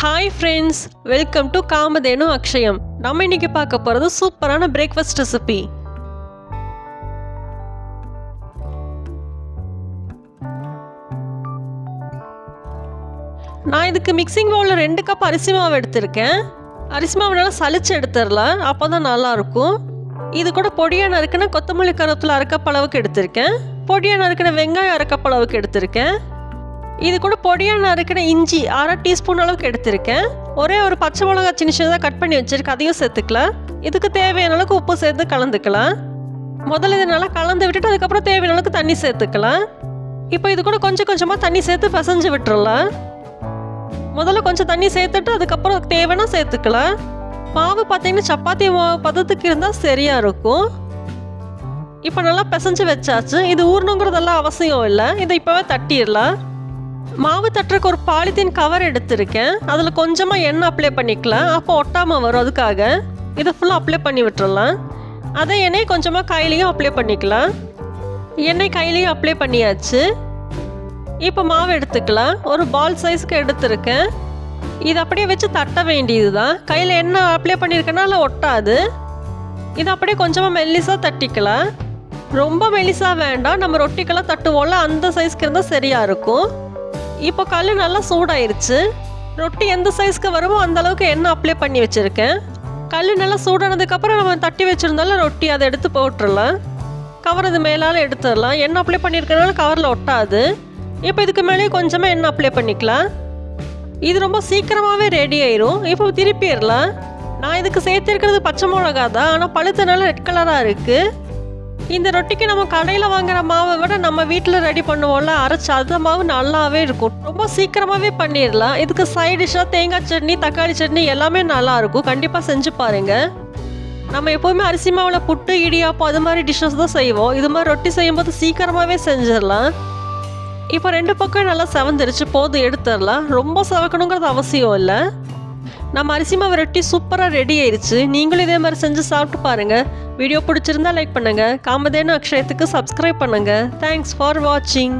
Hi friends welcome to Kamadhenu Akshayam நம்ம இன்னைக்கு பார்க்க போகிறது சூப்பரான பிரேக்ஃபாஸ்ட் ரெசிபி நான் இதுக்கு மிக்சிங் பவுலில் ரெண்டு கப் அரிசி மாவு எடுத்திருக்கேன். அரிசி மாவு நல்லா சளிச்சு எடுத்துடலாம் அப்போ தான் நல்லாயிருக்கும். இது கூட பொடியாக நறுக்கின கொத்தமல்லி கருத்தில் அரைக்கப்பளவுக்கு எடுத்திருக்கேன். பொடியாக நறுக்கின வெங்காயம் அரைக்கப்பளவுக்கு எடுத்திருக்கேன். இது கூட பொடியாக நறுக்கின இஞ்சி அரை டீஸ்பூன் அளவுக்கு எடுத்திருக்கேன். ஒரே ஒரு பச்சை மிளகா சின்ன சின்னதாக கட் பண்ணி வச்சுருக்கேன். அதையும் சேர்த்துக்கலாம். இதுக்கு தேவையான அளவுக்கு உப்பு சேர்த்து கலந்துக்கலாம். முதல்ல இதை நல்லா கலந்து விட்டுட்டு அதுக்கப்புறம் தேவையான அளவுக்கு தண்ணி சேர்த்துக்கலாம். இப்போ இது கூட கொஞ்சம் கொஞ்சமாக தண்ணி சேர்த்து பிசைஞ்சு விட்டுறலாம். முதல்ல கொஞ்சம் தண்ணி சேர்த்துட்டு அதுக்கப்புறம் தேவைன்னா சேர்த்துக்கலாம். மாவு பார்த்தீங்கன்னா சப்பாத்தி மாவு பதத்துக்கு இருந்தால் சரியாக இருக்கும். இப்போ நல்லா பிசைஞ்சு வச்சாச்சு. இது ஊறணுங்கிறதெல்லாம் அவசியம் இல்லை. இதை இப்போவே தட்டிடலாம். மாவு தட்டுறக்கு ஒரு பாலித்தீன் கவர் எடுத்திருக்கேன். அதில் கொஞ்சமாக எண்ணெய் அப்ளை பண்ணிக்கலாம். அப்போ ஒட்டாமல் வரும் அதுக்காக. இதை ஃபுல்லாக அப்ளை பண்ணி விட்டுறலாம். அதை எண்ணெய் கொஞ்சமாக கையிலையும் அப்ளை பண்ணிக்கலாம். எண்ணெய் கையிலையும் அப்ளை பண்ணியாச்சு. இப்போ மாவு எடுத்துக்கலாம். ஒரு பால் சைஸ்க்கு எடுத்திருக்கேன். இது அப்படியே வச்சு தட்ட வேண்டியது தான் கையில் எண்ணெய் அப்ளை பண்ணியிருக்கனால ஒட்டாது. இது அப்படியே கொஞ்சமாக மெல்லிஸாக தட்டிக்கலாம். ரொம்ப மெல்லிஸாக வேண்டாம். நம்ம ரொட்டிக்கெல்லாம் தட்டுவோம்ல அந்த சைஸ்க்கு இருந்தால் சரியாக இருக்கும். இப்போ கல் நல்லா சூடாயிருச்சு. ரொட்டி எந்த சைஸ்க்கு வருமோ அந்த அளவுக்கு எண்ணெய் அப்ளை பண்ணி வச்சுருக்கேன். கல் நல்லா சூடானதுக்கப்புறம் நம்ம தட்டி வச்சுருந்தாலும் ரொட்டி அதை எடுத்து போட்டுடலாம் கவர் அது மேலால் எடுத்துடலாம். எண்ணெய் அப்ளை பண்ணியிருக்கனால கவரில் ஒட்டாது. இப்போ இதுக்கு மேலே கொஞ்சமாக எண்ணெய் அப்ளை பண்ணிக்கலாம். இது ரொம்ப சீக்கிரமாகவே ரெடி ஆயிரும். இப்போ திருப்பிடலாம். நான் இதுக்கு சேர்த்துருக்கிறது பச்சை மிளகா தான் ஆனால் பழுத்தனால ரெட் கலராக இருக்குது இந்த ரொட்டிக்கு நம்ம கடையில் வாங்குற மாவை விட நம்ம வீட்டில் ரெடி பண்ணுவோம்ல அரைச்சி அந்த மாவு நல்லாவே இருக்கும். ரொம்ப சீக்கிரமாகவே பண்ணிடலாம் இதுக்கு சைட் டிஷ்ஷாக தேங்காய் சட்னி தக்காளி சட்னி எல்லாமே நல்லாயிருக்கும் கண்டிப்பாக செஞ்சு பாருங்கள் நம்ம எப்போவுமே அரிசி மாவில் புட்டு இடியாப்பம் அது மாதிரி டிஷ்ஷஸ் தான் செய்வோம். இது மாதிரி ரொட்டி செய்யும்போது சீக்கிரமாகவே செஞ்சிடலாம் இப்போ ரெண்டு பக்கம் நல்லா செவந்துருச்சு. போதும் எடுத்துடலாம் ரொம்ப செவக்கணுங்கிறது அவசியம் இல்லை. நம்ம அரிசி மாவு ரொட்டி சூப்பராக ரெடி ஆயிடுச்சு நீங்களும் இதே மாதிரி செஞ்சு சாப்பிட்டு பாருங்கள் வீடியோ பிடிச்சிருந்தா லைக் பண்ணுங்கள் காமதேனு அக்ஷயத்துக்கு சப்ஸ்கிரைப் பண்ணுங்கள் தேங்க்ஸ் ஃபார் வாட்சிங்